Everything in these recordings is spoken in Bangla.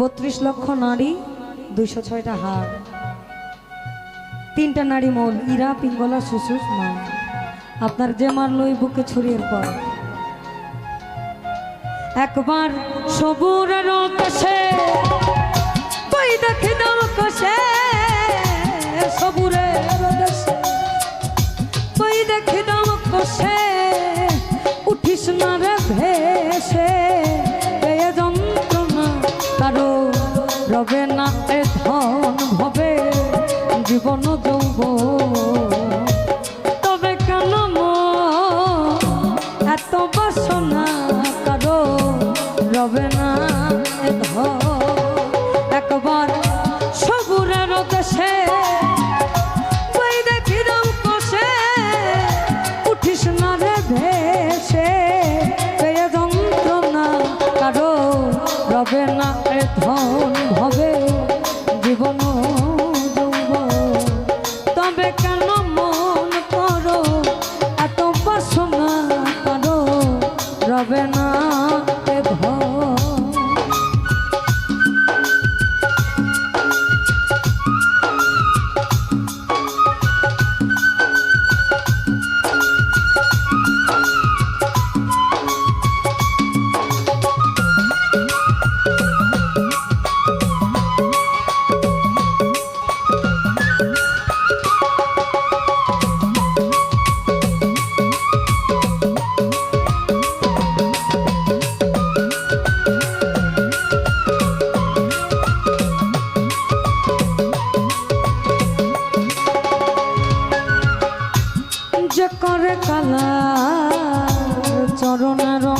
বত্রিশ লক্ষ নারী, দুইশো ছয়টা হার তিনটা নারী মৌল, ইরা, পিঙ্গলা, সুসুস মা আপনার যে মারলো এই বুকে ছড়িয়ে পর। একবার সবুরের কাছে বই দেখে কষে দেশে। বই দেখে দাও কষে জীবন যৌব তবে কেন এত বাসনা কারও রবে না একবার সবুরের দেশে ভেসে। যন্ত্রণা কারও রবে না।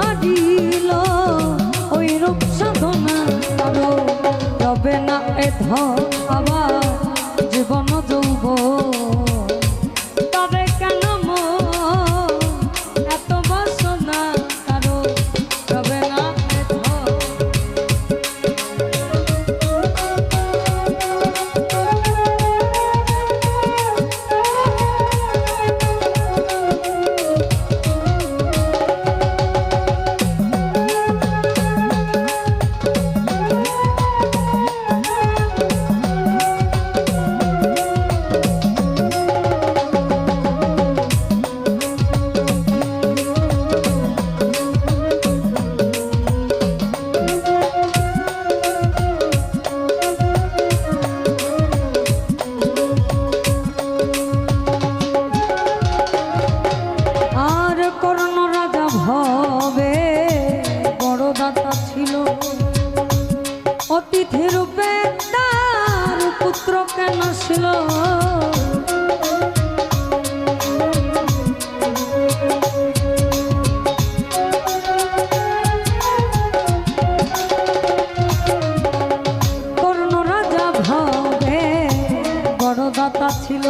হারিল ওই রূপ সাধনা করো। তবে না এ ধ আবার ছিল।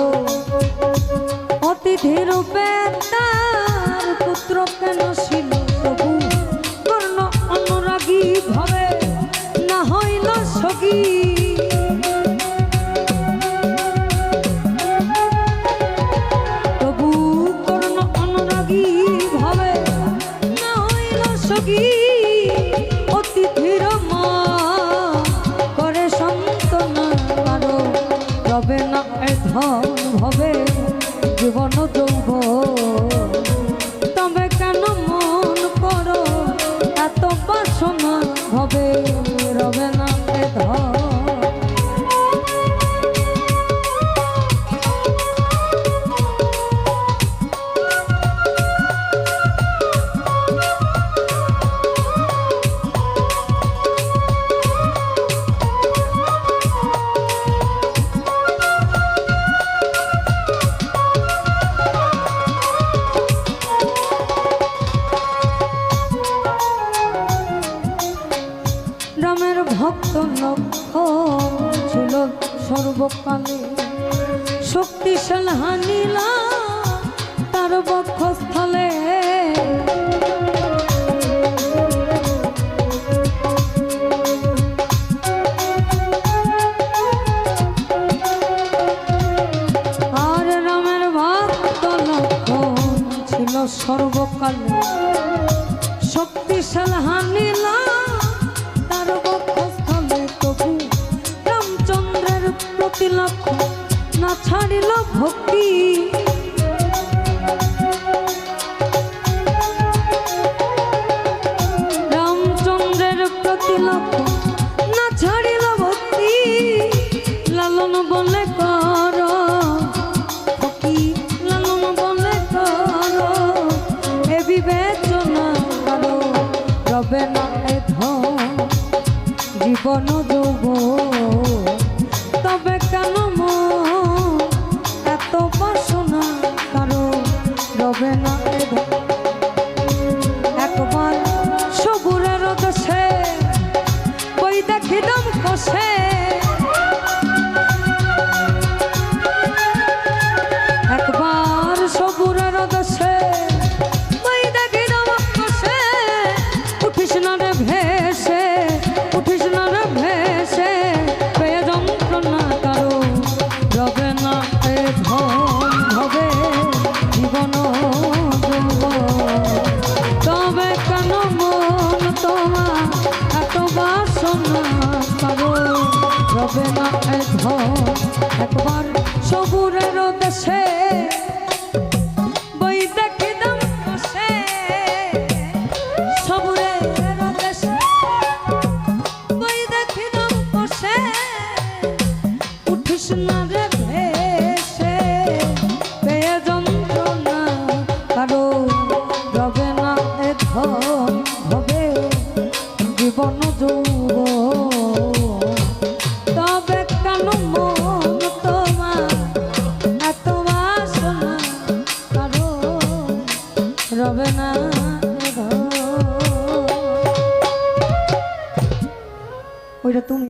বকালে শক্তিশাল হানি No. হবে